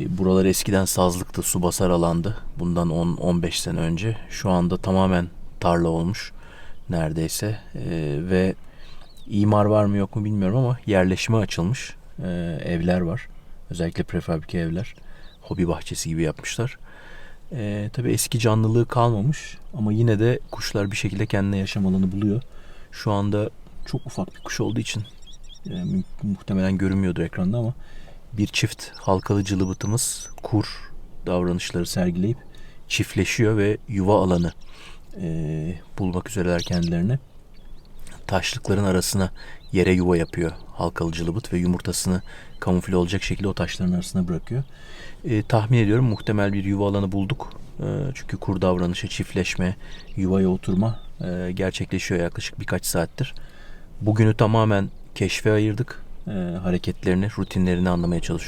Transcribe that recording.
E, Buralar eskiden sazlıktı, su basar alandı. Bundan 10-15 sene önce. Şu anda tamamen tarla olmuş neredeyse. E, ve imar var mı yok mu bilmiyorum ama yerleşime açılmış e, evler var. Özellikle prefabrike evler. Hobi bahçesi gibi yapmışlar. E, tabii eski canlılığı kalmamış ama yine de kuşlar bir şekilde kendine yaşam alanı buluyor. Şu anda çok ufak bir kuş olduğu için e, mu- muhtemelen görünmüyordur ekranda ama bir çift halkalı cılıbıtımız kur davranışları sergileyip çiftleşiyor ve yuva alanı e, bulmak üzereler kendilerine. Taşlıkların arasına yere yuva yapıyor halkalı cılıbıt ve yumurtasını kamufle olacak şekilde o taşların arasına bırakıyor. E, tahmin ediyorum muhtemel bir yuva alanı bulduk. E, çünkü kur davranışı, çiftleşme, yuvaya oturma e, gerçekleşiyor yaklaşık birkaç saattir. Bugünü tamamen keşfe ayırdık. E, hareketlerini, rutinlerini anlamaya çalışıyoruz.